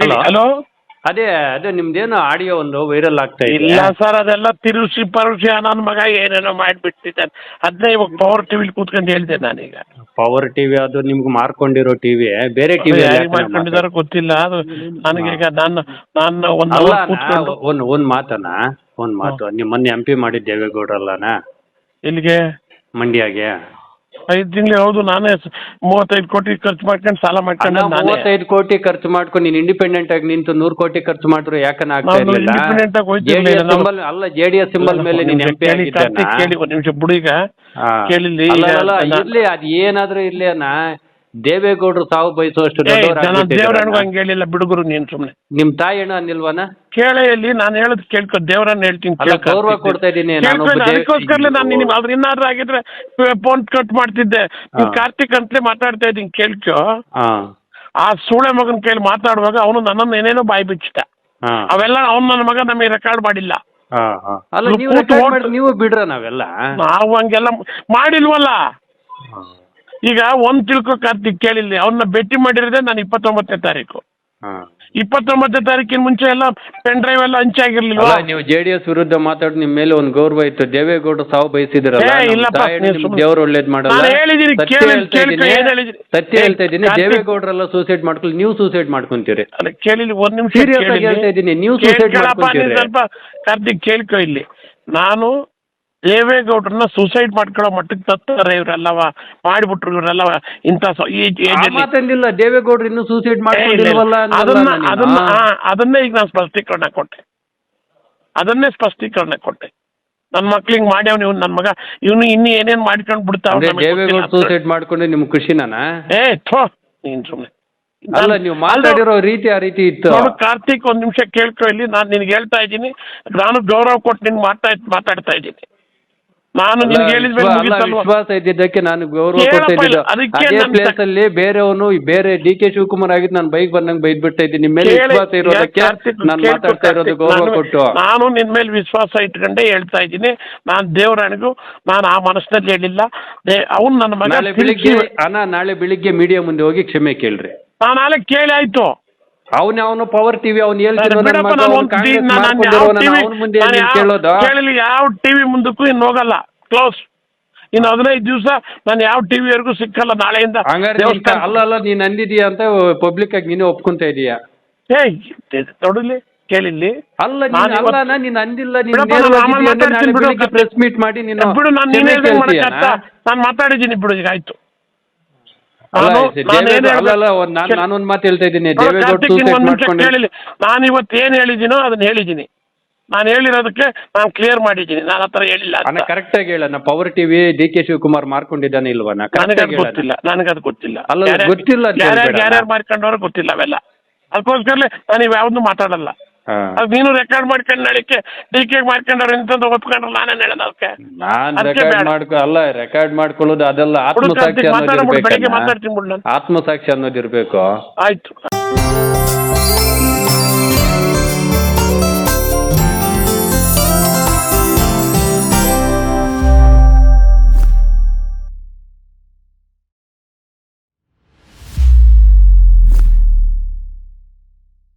Hello? Hello? ಅದೇ ಅದೇ ನಿಮ್ದೇನು ಆಡಿಯೋ ಒಂದು ವೈರಲ್ ಆಗ್ತಾ ಇಲ್ಲ ಇದೆ ಸರ್ ಅದೆಲ್ಲ ತಿರುಸಿ ಪರುಸಿ ನನ್ನ ಮಗ ಏನೇನೋ ಮಾಡಿಬಿಟ್ಟಿದ್ದಾನೆ. ಅದನ್ನೇ ಇವಾಗ ಪವರ್ ಟಿವಿಲಿ ಕೂತ್ಕೊಂಡು ಹೇಳಿದೆ ನಾನೀಗ. ಪವರ್ ಟಿವಿ ಅದು ನಿಮ್ಗೆ ಮಾರ್ಕೊಂಡಿರೋ ಟಿವಿ ಬೇರೆ ಟಿವಿ ಯಾರಿಗೆ ಮಾಡ್ಕೊಂಡಿದಾರೋ ಗೊತ್ತಿಲ್ಲ. ಅದು ನನಗೀಗ ನಾನು ನಾನು ಒಂದು ಅಲ್ಲ ಅವರ್ ಕೂತ್ಕೊಂಡು ಒಂದ್ ಒಂದ್ ಮಾತನ ಒಂದ್ ಮಾತು. ನಿಮ್ಮನ್ನ ಮೊನ್ನೆ ಎಂ ಪಿ ಮಾಡಿದ್ದು ಎಲ್ಲಿಗೆ? ಇಲ್ಲಿಗೆ ಮಂಡ್ಯಗೆ. ಐದು ತಿಂಗಳು ಹೌದು ನಾನೇ ಸ- ಮೂವತ್ತೈದು ಕೋಟಿ ಖರ್ಚು ಮಾಡ್ಕೊಂಡು ಸಾಲ ಅಣ್ಣ ಮಾಡ್ಕೊಂಡು ನಾನೇ. ಮೂವತ್ತೈದು ಕೋಟಿ ಖರ್ಚು ಮಾಡ್ಕೊಂಡು ನೀನ್ ಇಂಡಿಪೆಂಡೆಂಟ್ ಆಗಿ ನಿಂತು ನೂರು ಕೋಟಿ ಖರ್ಚು ಮಾಡಿದ್ರು ಯಾಕನ ಆಗ್ತಾ ನಾನು ಇರ್ಲಿಲ್ಲ? independent ಆಗಿ ಹೋಯ್ತಿರ್ಲಿಲ್ಲ, JDS symbol ಅಲ್ಲ ಜೆಡಿಎಸ್ ಸಿಂಬಲ್ ಮೇಲೆ ನೀನ್ ಎಂ ಪಿ ಕೇಳಿ ಕಾರ್ತಿಕ್ ಕೇಳಿ ಒಂದು ನಿಮಿಷ ಬುಡೀಗ. ಕೇಳಿಲ್ಲಿ ಅಲ್ಲ ಅಲ್ಲ, ಈಗ ಇರ್ಲಿ ಅದ್ ಏನಾದ್ರೂ ಇರ್ಲಿ ಅಣ್ಣ. ದೇವೇಗೌಡರು ತಾವು ಬಯಸುವಷ್ಟು ದೇವ್ರ. ಹಂಗೆ ಹೇಳಿಲ್ಲ ಬಿಡುಗರು ನೀನ್ ಸುಮ್ನೆ. ನಿಮ್ ತಾಯಿ ಅಣ್ಣ ಅನ್ನಿಲ್ವಾನ ಕೇಳಿ ನಾನು ಹೇಳದ್ ಕೇಳ್ಕೊ ದೇವರನ್ನ ಹೇಳ್ತೀನಿ ಅಲ್ಲ, ಕೇಳ್ಕೊ. ಗೌರವ ಕೊಡ್ತಾ ಇದ್ದೀನಿ, ನಾನು ಒಬ್ಬ ಕೇಳ್ಕೊ, ದೇವ್- ಅದಕ್ಕೋಸ್ಕರಲೇ ನಾನು ನಿನ್ನ ಅದ್ರ ಇನ್ನಾದ್ರೂ ಆಗಿದ್ರೆ ಫೋನ್ ಕಟ್ ಮಾಡ್ತಿದ್ದೆ. ನೀನ್ ಹಾ. ಕಾರ್ತಿಕ್ ಅಂತಲೇ ಮಾತಾಡ್ತಾ ಇದ್ದೀನಿ ಕೇಳ್ಕೊ. ಹಾ. ಆ ಸೂಳೆ ಮಗನ ಕೈಲಿ ಮಾತಾಡುವಾಗ ಅವನು ನನ್ನನ್ನು ಏನೇನೋ ಬಾಯಿ ಬಿಚ್ಚಿಟ ಹಾ. ಅವೆಲ್ಲ ಅವ್ನು ನನ್ನ ಮಗ ನಮಗೆ ರೆಕಾರ್ಡ್ ಮಾಡಿಲ್ಲ. ಹಾ, ಹಾ. ಅಲ್ಲ ನೀವು ನೀವು ಕೂತು record ಓಡ್- ಮಾಡಿ ನೀವು ಬಿಡ್ರ ನಾವೆಲ್ಲ? ನಾವು ಹಂಗೆಲ್ಲ ಮಾಡಿಲ್ವಲ್ಲ? ಈಗ ಒಂದ್ ತಿಳ್ಕೊ ಕಾರ್ತಿಕ್ ಕೇಳಿಲ್ಲ ಅವನ್ನ ಭೇಟಿ ಮಾಡಿರೋದೇ ನಾನು ಇಪ್ಪತ್ತೊಂಬತ್ತನೇ ತಾರೀಕು. ಹಾ. ಇಪ್ಪತ್ತೊಂಬತ್ತನೇ ತಾರೀಕಿನ ಮುಂಚೆ ಎಲ್ಲ ಪೆನ್ ಡ್ರೈವ್ ಎಲ್ಲ ಹಂಚೆ ಆಗಿರ್ಲಿಲ್ವಾ? ಅಲ್ಲ ನೀವು ಜೆಡಿಎಸ್ ವಿರುದ್ಧ ಮಾತಾಡಿ ನಿಮ್ ಮೇಲೆ ಒಂದು ಗೌರವ ಇತ್ತು. ದೇವೇಗೌಡ ಸಾವು ಬಯಸಿದ್ರಲ್ಲ? ದೇವ್ರ ಇಲ್ಲಪ್ಪ, ನೀವು ನಿಮ್ ಸುಮ್ನೆ- ದೇವ್ರು ಒಳ್ಳೇದ್ ಮಾಡಲ್ಲ? ನಾನು ಹೇಳಿದ್ದೀನಿ, ಸತ್ಯ ಕೇಳಿ- ಹೇಳ್ತಾ ಕೇಳ್ಕೊ. ಏನ್? ಸತ್ಯ ಏ, ಹೇಳ್ತಾ ಇದ್ದೀನಿ. ಕಾರ್ತಿಕ್- ದೇವೇಗೌಡರೆಲ್ಲ ಸೂಸೈಡ್ ಮಾಡ್ಕೊಳ್ಳಿ. ನೀವು ಸೂಸೈಡ್ ಮಾಡ್ಕೊಂತೀರಿ. ಅಲ್ಲ ಕೇಳಿಲಿ ಒಂದ್ ನಿಮಿಷ Serious ಆಗಿ ಹೇಳ್ತಾ ಇದ್ದೀನಿ, ನೀವು suicide ಮಾಡ್ಕೊಂತೀರಿ. ಸ್ವಲ್ಪ ಕಾರ್ತಿಕ್ ಕೇಳ್ಕೊ ಇಲ್ಲಿ. ನಾನು ದೇವೇಗೌಡ್ರನ್ನ ಸೂಸೈಡ್ ಮಾಡ್ಕೊಳ್ಳೋ ಮಟ್ಟಕ್ಕೆ ತತ್ತಾರೆ ಇವರೆಲ್ಲವ ಮಾಡಿಬಿಟ್ರು ಇವರೆಲ್ಲವ ಇಂಥ ಸ- ಈ ಆ ಏಜಲ್ಲಿ ಮಾತಂದಿಲ್ಲ ದೇವೇಗೌಡರು ಇನ್ನೂ ಸೂಸೈಡ್ ಏ, ಇಲ್ಲ, ಇಲ್ಲ. ಮಾಡ್ಕೊಂಡಿಲ್ವಲ್ಲ ಅದನ್ನ ನಾನು. ಅದನ್ನ ಆ, ಅದನ್ನೇ ಈಗ ನಾನು ಸ್ಪಷ್ಟೀಕರಣ ಕೊಟ್ಟೆ. ಅದನ್ನೇ ಸ್ಪಷ್ಟೀಕರಣ ಕೊಟ್ಟೆ. ನನ್ನ ಮಕ್ಳಿಗೆ ಮಾಡ್ಯಾವ್ ನೀವು ನನ್ನ ಮಗ. ಇವನು ಇನ್ನು ಏನೇನ್ ಮಾಡ್ಕೊಂಡು ಬಿಡ್ತಾವ ದೇವೇಗೌಡ ಸೂಸೈಡ್ ಮಾಡ್ಕೊಂಡು ನಿಮ್ ಖುಷಿನಾನ? ಏ ಥೋ ನೀನ್ ಸುಮ್ಮನೆ ಅಲ್ಲ ನೀವು ಮಾತಾಡಿರೋ ರೀತಿ ಆ ರೀತಿ ಇತ್ತು. ನೋಡು ಕಾರ್ತಿಕ್ ಒಂದ್ ನಿಮಿಷ ಕೇಳ್ಕೊ ಇಲ್ಲಿ. ನಾನು ನಿನ್ಗೆ ಹೇಳ್ತಾ ಇದ್ದೀನಿ. ನಾನು ಗೌರವ ಕೊಟ್ಟು ನಿನ್ ಮಾತಾ ಮಾತಾಡ್ತಾ ಇದ್ದೀನಿ. ನಾನು ನಿಮಗೆ ನಿನ್ಗೆ ಹೇಳಿದ ಮೇಲೆ ವಿಶ್ವ- ಅಲ್ಲ, ಮುಗಿತಲ್ವಾ? ವಿಶ್ವಾಸ ಇದ್ದಿದ್ದಕ್ಕೆ ನಾನು ಗೌರವ ಹೇಳಪ್ಪ ಕೊಡ್ತಾ ಇದ್ದಿದ್ದು. ಇಲ್ಲ, ಅದಕ್ಕೆ ಅದೇ ನನ್ ಪ್ಲೇಸ್ ಅಲ್ಲಿ ಬೇರೆವನು ಬೇರೆ ಡಿ ಕೆ ಶಿವಕುಮಾರ್ ಆಗಿದ್ದು ನಾನು ಬೈಕ್ ಬಂದಂಗೆ ಬೈದ್ ಬಿಡ್ತಾ ಇದ್ದೀನಿ. ನಿಮ್ಮ ಮೇಲೆ ಕೇಳಿ- ವಿಶ್ವಾಸ ಇರೋದಕ್ಕೆ ಕಾರ್ತಿಕ್, ನಾನು ಕೇಳ್ಕೊ ಮಾತಾಡ್ತಾ ಇರೋದು ಕಾರ್ತಿಕ್, ಗೌರವ ನಾನು- ಕೊಟ್ಟು. ನಾನು ನಿನ್ ಮೇಲೆ ವಿಶ್ವಾಸ ಇಟ್ಕೊಂಡೆ ಹೇಳ್ತಾ ಇದ್ದೀನಿ. ನಾನು ದೇವರಾಣಿಗೂ ನಾನು ಆ ಮನಸ್ಸಿನಲ್ಲಿ ಹೇಳಿಲ್ಲ. ಅವ್ನು ನನ್ನ ಮಗ ನಾಳೆ ಬೆಳಿಗ್ಗೆ ಅಣ್ಣ ನಾಳೆ ಬೆಳಿಗ್ಗೆ ಮೀಡಿಯಾ ಮುಂದೆ ಹೋಗಿ ಕ್ಷಮೆ ಕೇಳ್ರಿ. ನಾನು ನಾಳೆ ಕೇಳಿ ಆಯ್ತು. ಅವನ ಅವನು ಪವರ್ ಟಿವಿ ಅವ್ನು ಹೇಳ್ತಿರೋ ನನ್ನ ನಾನು ಅವ್ನು ಒಂದ್ ಕಾಂಗ್ರೆಸ್ ಟಿ- ನಾನು ಯಾವ ಟಿವಿ ಮುಂದಕ್ಕೂ ಇನ್ನು ಹೋಗಲ್ಲ. ಕ್ಲೋಸ್ ಇನ್ನು ಹದಿನೈದು ದಿವಸ ನಾನು ಯಾವ ಟಿವಿವರೆಗೂ ಸಿಕ್ಕಲ್ಲ ನಾಳೆಯಿಂದ ಅಲ್ಲ ಅಲ್ಲ ನೀನ್ ಅಂದಿದೀಯ ಅಂತ ಪಬ್ಲಿಕ್ ಆಗಿ ನೀನು ಒಪ್ಕೊಂತ ಇದೀಯ? ಏಯ್ ನೋಡಲಿ ಕೇಳಿಲ್ಲಿ. ಅಲ್ಲ ಅಲ್ಲ ನೀನ್ ಅಂದಿಲ್ಲ ನೀನ್. ಪ್ರೆಸ್ ಮೀಟ್ ಮಾಡಿ ನೀನು ಬಿಡು ನಾನು ನಾನು ಮಾತಾಡಿದ್ದೀನಿ ಬಿಡು ಈಗ ಆಯ್ತು. ನಾನೊಂದ್ ಮಾತು ಹೇಳ್ತಾ ಇದ್ದೀನಿ. ದೇವೇಗೌಡ ನಾನು ಇವತ್ತು ಏನು ಹೇಳಿದ್ದೀನೋ ಅದನ್ನ ಹೇಳಿದ್ದೀನಿ. ನಾನು ಹೇಳಿರೋದಕ್ಕೆ ನಾನು ಕ್ಲಿಯರ್ ಮಾಡಿದ್ದೀನಿ. ನಾನು ಆತರ ಹೇಳಿಲ್ಲ ಕರೆಕ್ಟ್ ಆಗಿ ಹೇಳಣ್ಣ. Power TV D K Shivakumar ಮಾರ್ಕೊಂಡಿದ್ದಾನೆ ಇಲ್ವಾ ನನಗೆ ನನಗದು ಗೊತ್ತಿಲ್ಲ. ನನಗದು ಗೊತ್ತಿಲ್ಲ. ಅಲ್ಲ, ಗೊತ್ತಿಲ್ಲ ಯಾರ್ಯಾರು. ಮಾಡ್ಕೊಂಡವ್ರು ಗೊತ್ತಿಲ್ಲ ಅವೆಲ್ಲ. ಅದಕ್ಕೋಸ್ಕರಲೇ ನಾನು ಯಾವ್ದು ಮಾತಾಡಲ್ಲ. ಹಾ. ಅದು ನೀನು ರೆಕಾರ್ಡ್ ಮಾಡ್ಕೊಂಡು ನಳಿಕೆ ಡಿ ಕೆ ಮಾಡ್ಕೊಂಡವ್ರು ಎಂತಂದು ಒಪ್ಕೊಂಡ್ರೆ ನಾನೇನು ಹೇಳೋದು ಅದಕ್ಕೆ ನಾನ್ ರೆಕಾರ್ಡ್ ಬೇಡ. ಮಾಡ್ಕೊ ಅಲ್ಲ ರೆಕಾರ್ಡ್ ಮಾಡ್ಕೊಳ್ಳೋದು ಅದೆಲ್ಲ ಆತ್ಮಸಾಕ್ಷಿ ಮಾತಾಡ್ಬಿಡು, ಬೆಳಿಗ್ಗೆ ಅನ್ನೋದಿರ್ಬೇಕು ಮಾತಾಡ್ತೀನಿ ಬಿಡು ನಾನು. ಆತ್ಮಸಾಕ್ಷಿ ಅನ್ನೋದಿರ್ಬೇಕು. ಆಯ್ತು.